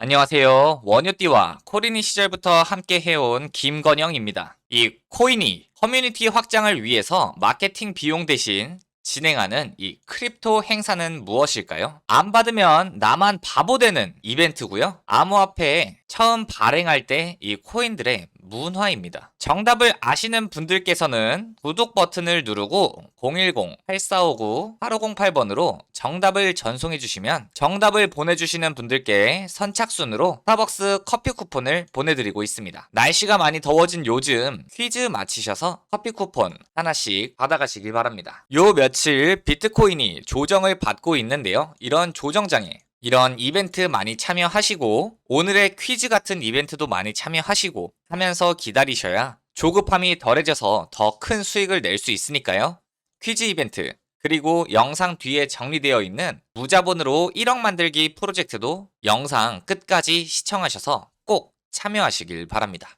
안녕하세요. 원유띠와 코리니 시절부터 함께 해온 김건영입니다. 이 코인이 커뮤니티 확장을 위해서 마케팅 비용 대신 진행하는 이 크립토 행사는 무엇일까요? 안 받으면 나만 바보 되는 이벤트고요. 암호화폐에 처음 발행할 때 이 코인들의 문화입니다. 정답을 아시는 분들께서는 구독 버튼을 누르고 010-8459-8508번으로 정답을 전송해 주시면 정답을 보내주시는 분들께 선착순으로 스타벅스 커피 쿠폰을 보내드리고 있습니다. 날씨가 많이 더워진 요즘 퀴즈 맞히셔서 커피 쿠폰 하나씩 받아가시길 바랍니다. 요 며칠 비트코인이 조정을 받고 있는데요. 이런 조정장에 이런 이벤트 많이 참여하시고 오늘의 퀴즈 같은 이벤트도 많이 참여하시고 하면서 기다리셔야 조급함이 덜해져서 더 큰 수익을 낼 수 있으니까요. 퀴즈 이벤트 그리고 영상 뒤에 정리되어 있는 무자본으로 1억 만들기 프로젝트도 영상 끝까지 시청하셔서 꼭 참여하시길 바랍니다.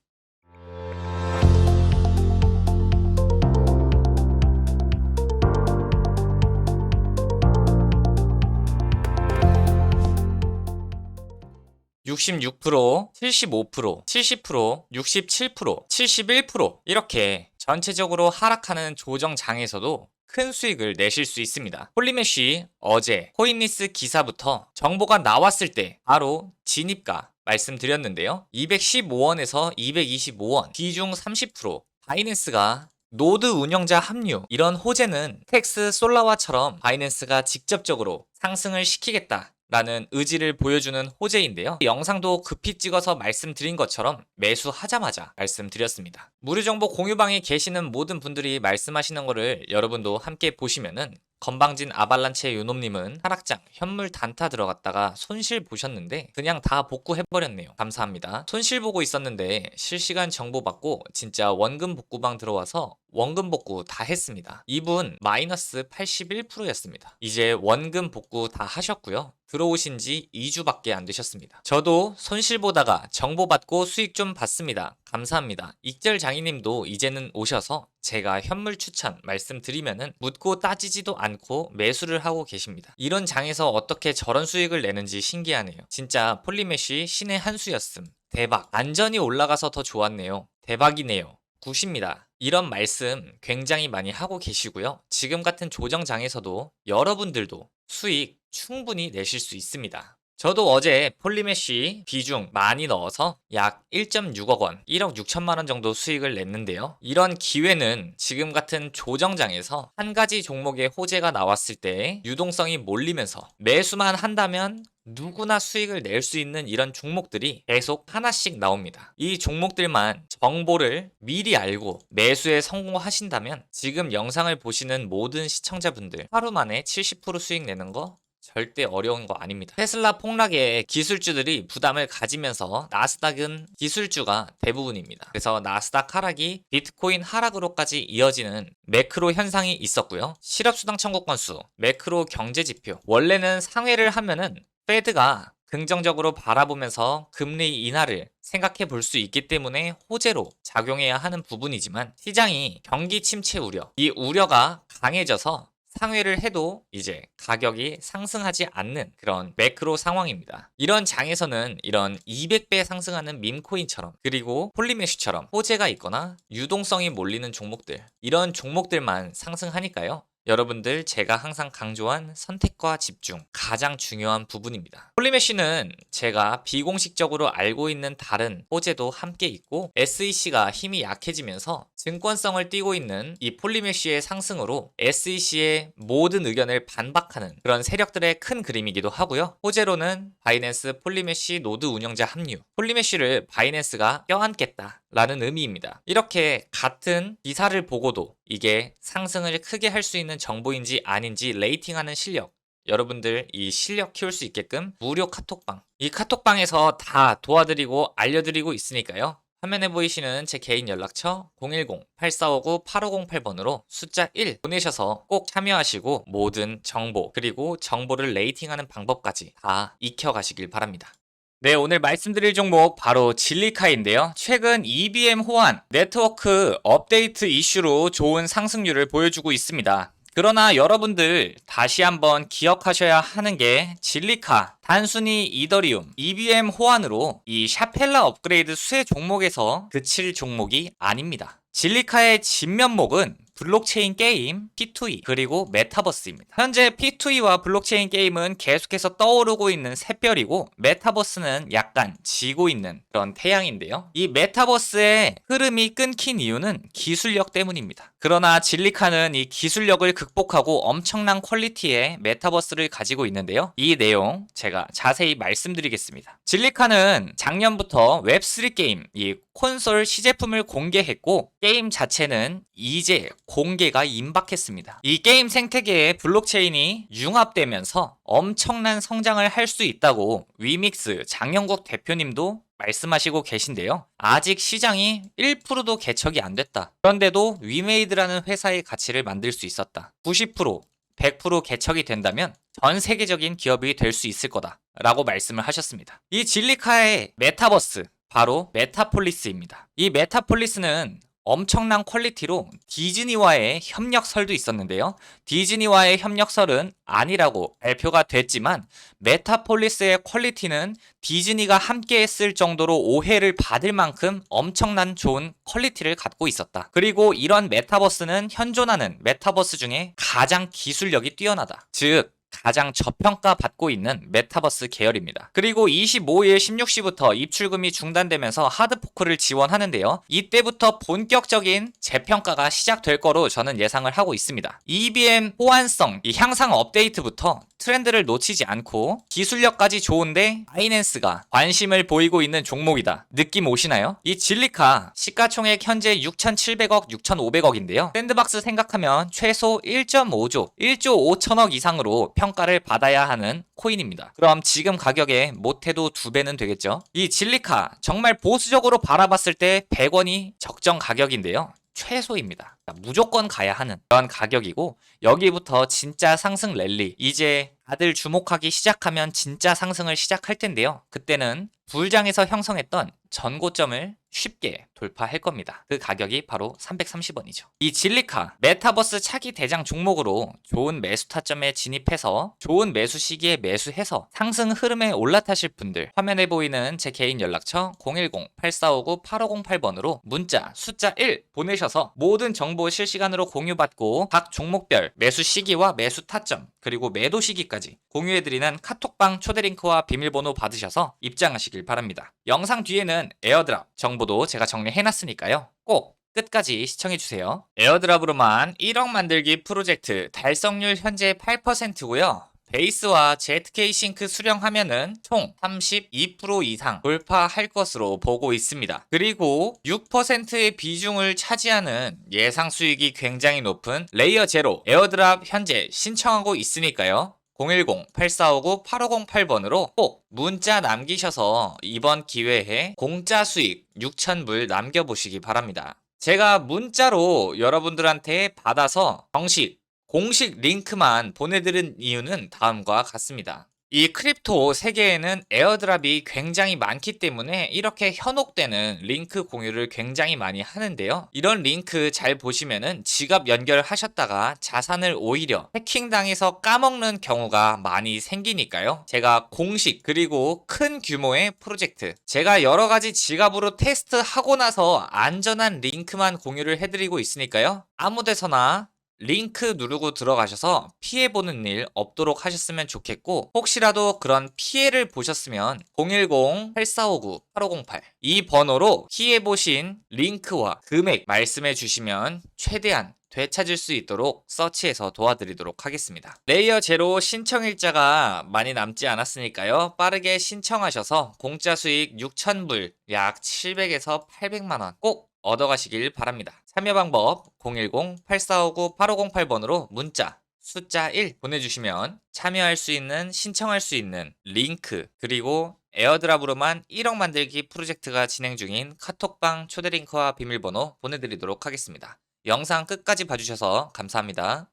(66%) (75%) (70%) (67%) (71%) 이렇게 전체적으로 하락하는 조정장에서도 큰 수익을 내실 수 있습니다. 홀리메쉬 어제 코인리스 기사부터 정보가 나왔을 때 바로 진입가 말씀드렸는데요. 215원에서 225원, 비중 30%, 바이낸스가 노드 운영자 합류 이런 호재는 텍스 솔라와처럼 바이낸스가 직접적으로 상승을 시키겠다. 라는 의지를 보여주는 호재인데요. 영상도 급히 찍어서 말씀드린 것처럼 매수하자마자 말씀드렸습니다. 무료 정보 공유방에 계시는 모든 분들이 말씀하시는 거를 여러분도 함께 보시면은 건방진 아발란체 요놈님은 하락장 현물 단타 들어갔다가 손실 보셨는데 그냥 다 복구해버렸네요. 감사합니다. 손실 보고 있었는데 실시간 정보 받고 진짜 원금 복구방 들어와서 원금 복구 다 했습니다. 이분 마이너스 81%였습니다. 이제 원금 복구 다 하셨고요. 들어오신 지 2주밖에 안 되셨습니다. 저도 손실 보다가 정보 받고 수익 좀 받습니다. 감사합니다. 익절 장희님도 이제는 오셔서 제가 현물 추천 말씀드리면은 묻고 따지지도 않고 매수를 하고 계십니다. 이런 장에서 어떻게 저런 수익을 내는지 신기하네요. 진짜 폴리메쉬 신의 한 수였음. 대박. 안전이 올라가서 더 좋았네요. 대박이네요. 굿입니다. 이런 말씀 굉장히 많이 하고 계시고요. 지금 같은 조정장에서도 여러분들도 수익 충분히 내실 수 있습니다. 저도 어제 폴리메쉬 비중 많이 넣어서 약 1.6억 원, 1억 6천만 원 정도 수익을 냈는데요. 이런 기회는 지금 같은 조정장에서 한 가지 종목의 호재가 나왔을 때 유동성이 몰리면서 매수만 한다면 누구나 수익을 낼 수 있는 이런 종목들이 계속 하나씩 나옵니다. 이 종목들만 정보를 미리 알고 매수에 성공하신다면 지금 영상을 보시는 모든 시청자분들 하루 만에 70% 수익 내는 거 절대 어려운 거 아닙니다. 테슬라 폭락에 기술주들이 부담을 가지면서 나스닥은 기술주가 대부분입니다. 그래서 나스닥 하락이 비트코인 하락으로까지 이어지는 매크로 현상이 있었고요. 실업수당 청구 건수, 매크로 경제 지표. 원래는 상회를 하면은 페드가 긍정적으로 바라보면서 금리 인하를 생각해 볼 수 있기 때문에 호재로 작용해야 하는 부분이지만 시장이 경기 침체 우려, 이 우려가 강해져서 상회를 해도 이제 가격이 상승하지 않는 그런 매크로 상황입니다. 이런 장에서는 이런 200배 상승하는 밈코인처럼 그리고 폴리메쉬처럼 호재가 있거나 유동성이 몰리는 종목들 이런 종목들만 상승하니까요. 여러분들 제가 항상 강조한 선택과 집중 가장 중요한 부분입니다. 폴리메쉬는 제가 비공식적으로 알고 있는 다른 호재도 함께 있고 SEC가 힘이 약해지면서 증권성을 띠고 있는 이 폴리메쉬의 상승으로 SEC의 모든 의견을 반박하는 그런 세력들의 큰 그림이기도 하고요. 호재로는 바이낸스 폴리메쉬 노드 운영자 합류 폴리메쉬를 바이낸스가 껴안겠다 라는 의미입니다. 이렇게 같은 기사를 보고도 이게 상승을 크게 할 수 있는 정보인지 아닌지 레이팅하는 실력 여러분들 이 실력 키울 수 있게끔 무료 카톡방 이 카톡방에서 다 도와드리고 알려드리고 있으니까요. 화면에 보이시는 제 개인 연락처 010-8459-8508번으로 숫자 1 보내셔서 꼭 참여하시고 모든 정보 그리고 정보를 레이팅하는 방법까지 다 익혀가시길 바랍니다. 네, 오늘 말씀드릴 종목 바로 진리카인데요. 최근 EBM 호환, 네트워크 업데이트 이슈로 좋은 상승률을 보여주고 있습니다. 그러나 여러분들 다시 한번 기억하셔야 하는 게 진리카 단순히 이더리움 EVM 호환으로 이 샤펠라 업그레이드 수혜 종목에서 그칠 종목이 아닙니다. 진리카의 진면목은 블록체인 게임, P2E, 그리고 메타버스입니다. 현재 P2E와 블록체인 게임은 계속해서 떠오르고 있는 샛별이고 메타버스는 약간 지고 있는 그런 태양인데요. 이 메타버스의 흐름이 끊긴 이유는 기술력 때문입니다. 그러나 진리카는 이 기술력을 극복하고 엄청난 퀄리티의 메타버스를 가지고 있는데요. 이 내용 제가 자세히 말씀드리겠습니다. 진리카는 작년부터 웹3 게임, 이 콘솔 시제품을 공개했고 게임 자체는 이제 공개가 임박했습니다. 이 게임 생태계에 블록체인이 융합되면서 엄청난 성장을 할 수 있다고 위믹스 장영국 대표님도 말씀하시고 계신데요. 아직 시장이 1%도 개척이 안 됐다. 그런데도 위메이드라는 회사의 가치를 만들 수 있었다. 90%, 100% 개척이 된다면 전 세계적인 기업이 될 수 있을 거다. 라고 말씀을 하셨습니다. 이 진리카의 메타버스, 바로 메타폴리스입니다. 이 메타폴리스는 엄청난 퀄리티로 디즈니와의 협력설도 있었는데요. 디즈니와의 협력설은 아니라고 발표가 됐지만 메타폴리스의 퀄리티는 디즈니가 함께 했을 정도로 오해를 받을 만큼 엄청난 좋은 퀄리티를 갖고 있었다. 그리고 이런 메타버스는 현존하는 메타버스 중에 가장 기술력이 뛰어나다. 즉, 가장 저평가 받고 있는 메타버스 계열입니다. 그리고 25일 16시부터 입출금이 중단되면서 하드포크를 지원하는데요. 이때부터 본격적인 재평가가 시작될 거로 저는 예상을 하고 있습니다. EBM 호환성, 이 향상 업데이트부터 트렌드를 놓치지 않고 기술력까지 좋은데 바이낸스가 관심을 보이고 있는 종목이다. 느낌 오시나요? 이 진리카 시가총액 현재 6,700억, 6,500억인데요. 샌드박스 생각하면 최소 1.5조, 1조 5천억 이상으로 평 가를 받아야 하는 코인입니다. 그럼 지금 가격에 못해도 두 배는 되겠죠? 이 진리카 정말 보수적으로 바라봤을 때 100원이 적정 가격인데요. 최소입니다. 무조건 가야 하는 그런 가격이고 여기부터 진짜 상승 랠리 이제 다들 주목하기 시작하면 진짜 상승을 시작할 텐데요. 그때는 불장에서 형성했던 전고점을 쉽게 돌파할 겁니다. 그 가격이 바로 330원이죠. 이 진리카 메타버스 차기 대장 종목으로 좋은 매수 타점에 진입해서 좋은 매수 시기에 매수해서 상승 흐름에 올라타실 분들 화면에 보이는 제 개인 연락처 010-8459-8508번으로 문자 숫자 1 보내셔서 모든 정보 실시간으로 공유받고 각 종목별 매수 시기와 매수 타점 그리고 매도 시기 까지 공유해드리는 카톡방 초대링크와 비밀번호 받으셔서 입장하시길 바랍니다. 영상 뒤에는 에어드랍 정보도 제가 정리해놨으니까요. 꼭 끝까지 시청해주세요. 에어드랍으로만 1억 만들기 프로젝트 달성률 현재 8%고요. 베이스와 ZK 싱크 수령하면은 총 32% 이상 돌파할 것으로 보고 있습니다. 그리고 6%의 비중을 차지하는 예상 수익이 굉장히 높은 레이어 제로 에어드랍 현재 신청하고 있으니까요. 010-8459-8508번으로 꼭 문자 남기셔서 이번 기회에 공짜 수익 6,000불 남겨보시기 바랍니다. 제가 문자로 여러분들한테 받아서 정식 공식 링크만 보내드린 이유는 다음과 같습니다. 이 크립토 세계에는 에어드랍이 굉장히 많기 때문에 이렇게 현혹되는 링크 공유를 굉장히 많이 하는데요. 이런 링크 잘 보시면은 지갑 연결하셨다가 자산을 오히려 해킹당해서 까먹는 경우가 많이 생기니까요. 제가 공식 그리고 큰 규모의 프로젝트 제가 여러 가지 지갑으로 테스트하고 나서 안전한 링크만 공유를 해드리고 있으니까요. 아무 데서나 링크 누르고 들어가셔서 피해보는 일 없도록 하셨으면 좋겠고 혹시라도 그런 피해를 보셨으면 010-8459-8508 이 번호로 피해보신 링크와 금액 말씀해 주시면 최대한 되찾을 수 있도록 서치해서 도와드리도록 하겠습니다. 레이어 제로 신청일자가 많이 남지 않았으니까요. 빠르게 신청하셔서 공짜 수익 6,000불 약 700에서 800만원 꼭 얻어가시길 바랍니다. 참여 방법 010-8459-8508번으로 문자 숫자 1 보내주시면 참여할 수 있는 신청할 수 있는 링크 그리고 에어드랍으로만 1억 만들기 프로젝트가 진행 중인 카톡방 초대 링크와 비밀번호 보내드리도록 하겠습니다. 영상 끝까지 봐주셔서 감사합니다.